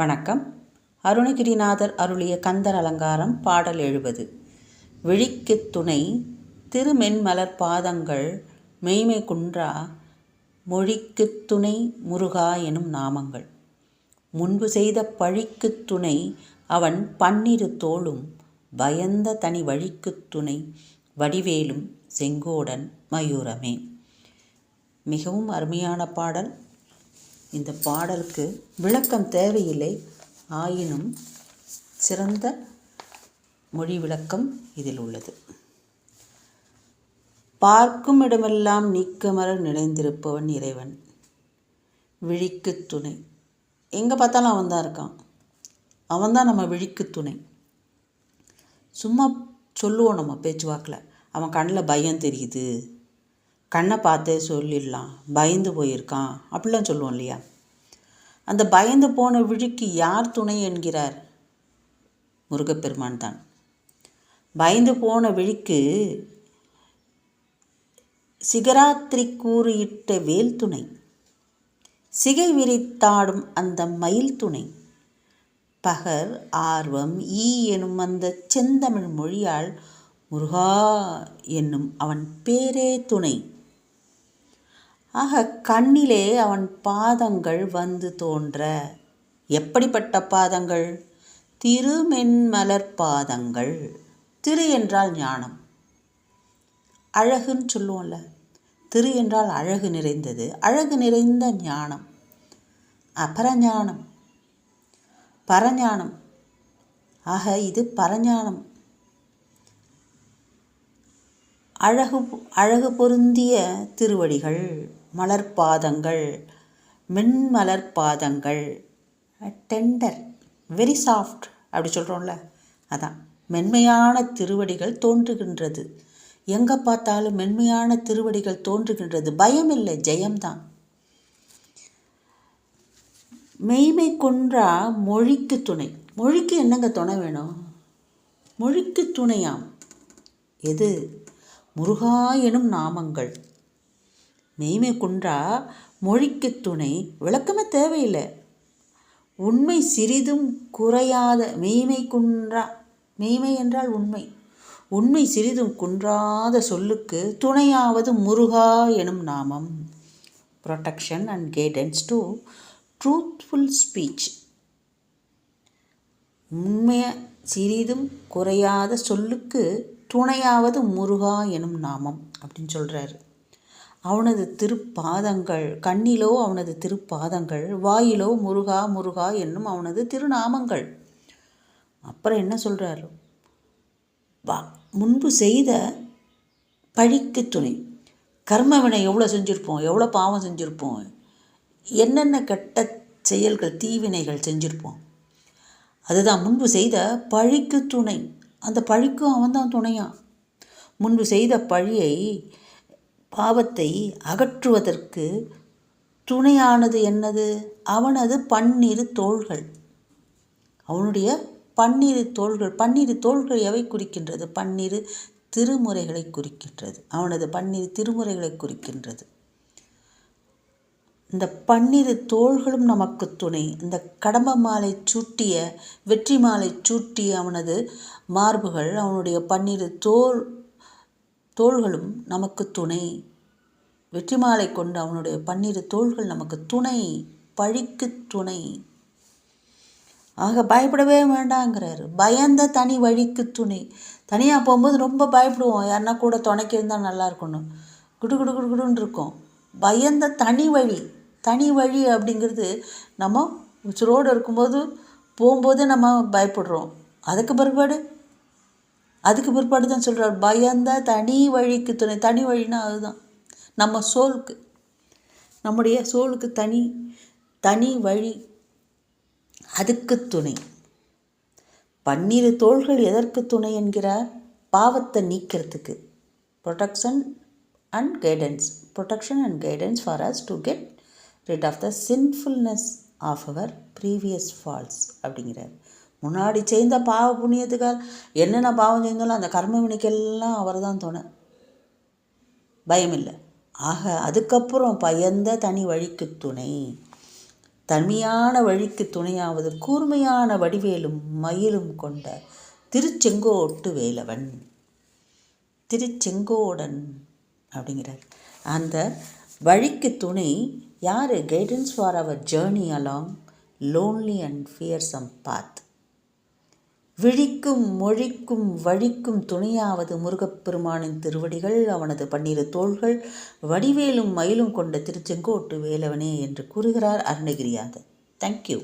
வணக்கம். அருணகிரிநாதர் அருளிய கந்தர் அலங்காரம் பாடல் எழுபது. விழிக்குத் துணை திருமென்மலர் பாதங்கள் மெய்மை குன்றா மொழிக்குத் துணை முருகா எனும் நாமங்கள். முன்பு செய்த பழிக்குத் துணை அவன் பன்னிரு தோளும் பயந்த தனி வழிக்குத் துணை வடிவேலும் செங்கோடன் மயூரமே. மிகவும் அருமையான பாடல். இந்த பாடலுக்கு விளக்கம் தேவையில்லை. ஆயினும் சிறந்த மொழி விளக்கம் இதில் உள்ளது. பார்க்கும் இடமெல்லாம் நீக்கமர நினைந்திருப்பவன் இறைவன். விழிக்கு துணை. எங்கே பார்த்தாலும் அவன் தான் இருக்கான். அவன் தான் நம்ம விழிக்கு துணை. சும்மா சொல்லுவோம் நம்ம பேச்சுவாக்கில். அவன் கண்ணில் பயம் தெரியுது. கண்ணை பார்த்தே சொல்லிடலாம் பயந்து போயிருக்கான் அப்படிலாம் சொல்லுவோம் இல்லையா? அந்த பயந்து போன விழிக்கு யார் துணை என்கிறார்? முருகப்பெருமான் தான். பயந்து போன விழிக்கு சிகராத்திரி கூறியிட்ட வேல் துணை சிகை விரித்தாடும் அந்த மயில் துணை பகர் ஆர்வம் ஈ எனும் அந்த செந்தமிழ் மொழியால் முருகா என்னும் அவன் பேரே துணை. ஆக கண்ணிலே அவன் பாதங்கள் வந்து தோன்ற. எப்படிப்பட்ட பாதங்கள்? திருமென்மலர் பாதங்கள் திரு என்றால் ஞானம். அழகுன்னு சொல்லுவோம்ல. திரு என்றால் அழகு நிறைந்தது. அழகு நிறைந்த ஞானம். அபரஞானம். பரஞானம். ஆக இது பரஞானம். அழகு அழகு பொருந்திய திருவடிகள். மலர்பாதங்கள் மென்மலர் பாதங்கள் டெண்டர் வெரி சாஃப்ட் அப்படி சொல்கிறோம்ல அதான். மென்மையான திருவடிகள் தோன்றுகின்றது. எங்கே பார்த்தாலும் மென்மையான திருவடிகள் தோன்றுகின்றது. பயம் இல்லை ஜெயம்தான். மெய்மை கொன்றா மொழிக்கு துணை. மொழிக்கு என்னங்க துணை வேணும்? மொழிக்கு துணையாம். எது? முருகா எனும் நாமங்கள். மெய்மை குன்றா மொழிக்கு துணை. விளக்கமே தேவையில்லை. உண்மை சிறிதும் குறையாத மெய்மை குன்றா. மெய்மை என்றால் உண்மை. உண்மை சிறிதும் குன்றாத சொல்லுக்கு துணையாவது முருகா எனும் நாமம். Protection and guidance to truthful speech உண்மைய சிறிதும் குறையாத சொல்லுக்கு துணையாவது முருகா எனும் நாமம் அப்படின்னு சொல்கிறாரு அவனது திருப்பாதங்கள் கண்ணிலோ அவனது திருப்பாதங்கள் வாயிலோ முருகா முருகா என்னும் அவனது திருநாமங்கள். அப்புறம் என்ன சொல்கிறாரு வா முன்பு செய்த பழிக்கு துணை. கர்மவினை எவ்வளோ செஞ்சுருப்போம் எவ்வளோ பாவம் செஞ்சுருப்போம் என்னென்ன கெட்ட செயல்கள் தீவினைகள் செஞ்சுருப்போம். அதுதான் முன்பு செய்த பழிக்கு துணை. அந்த பழிக்கும் அவன் தான் துணையான் முன்பு செய்த பழியை பாவத்தை அகற்றுவதற்கு துணையானது என்னது? அவனது பன்னிரு தோள்கள். அவனுடைய பன்னிரு தோள்கள் பன்னிரு தோள்கள் எவை குறிக்கின்றது? பன்னிரு திருமுறைகளை குறிக்கின்றது. அவனது பன்னிரு திருமுறைகளை குறிக்கின்றது. இந்த பன்னிரு தோள்களும் நமக்கு துணை. இந்த கடம்ப மாலை சூட்டிய வெற்றி மாலை சூட்டிய அவனது மார்புகள் அவனுடைய பன்னிரு தோல் தோள்களும் நமக்கு துணை. வெற்றி மாலை கொண்டு அவனுடைய பன்னிரு தோள்கள் நமக்கு துணை பழிக்கு துணை. ஆக பயப்படவே வேண்டாங்கிறாரு. பயந்த தனி வழிக்கு துணை. தனியாக போகும்போது ரொம்ப பயப்படுவோம். யாருன்னா கூட துணைக்கு இருந்தால் நல்லா இருக்கணும் குடு குடு குடு குடுன்னு இருக்கும். பயந்த தனி வழி தனி வழி அப்படிங்கிறது நம்ம உச்சிரோடு இருக்கும்போது போகும்போதே நம்ம பயப்படுறோம். அதுக்கு பிற்பாடு அதுக்கு பிற்பாடு தான் சொல்கிறார் பயந்த தனி வழிக்கு துணை. தனி வழினா அதுதான். நம்ம சோலுக்கு நம்முடைய சோலுக்கு தனி தனி வழி அதுக்கு துணை. பன்னிரு தோள்கள் எதற்கு துணை என்கிறார்? பாவத்தை நீக்கிறதுக்கு. Protection and guidance protection and guidance for us to get rid of the sinfulness of our previous falls அப்படிங்கிறார். முன்னாடி செய்த பாவ புண்ணியத்துக்காக என்னென்ன பாவம் செய்தாலும் அந்த கர்ம வினைக்கெல்லாம் அவர் தான் துணை. பயம் இல்லை ஆக அதுக்கப்புறம் பயந்த தனி வழிக்கு துணை. தனிமையான வழிக்கு துணையாவது கூர்மையான வடிவேலும் மயிலும் கொண்ட திருச்செங்கோட்டு வேலவன். திருச்செங்கோடன் அப்படிங்கிறார். அந்த வழிக்கு துணை யார்? Guidance for our journey along lonely and fearsome path விழிக்கும் மொழிக்கும் வழிக்கும் துணையாவது முருகப்பெருமானின் திருவடிகள் அவனது பன்னிரு தோள்கள் வடிவேலும் மயிலும் கொண்ட திருச்செங்கோட்டு வேலவனே என்று கூறுகிறார் அருணகிரியாதன் தேங்க்யூ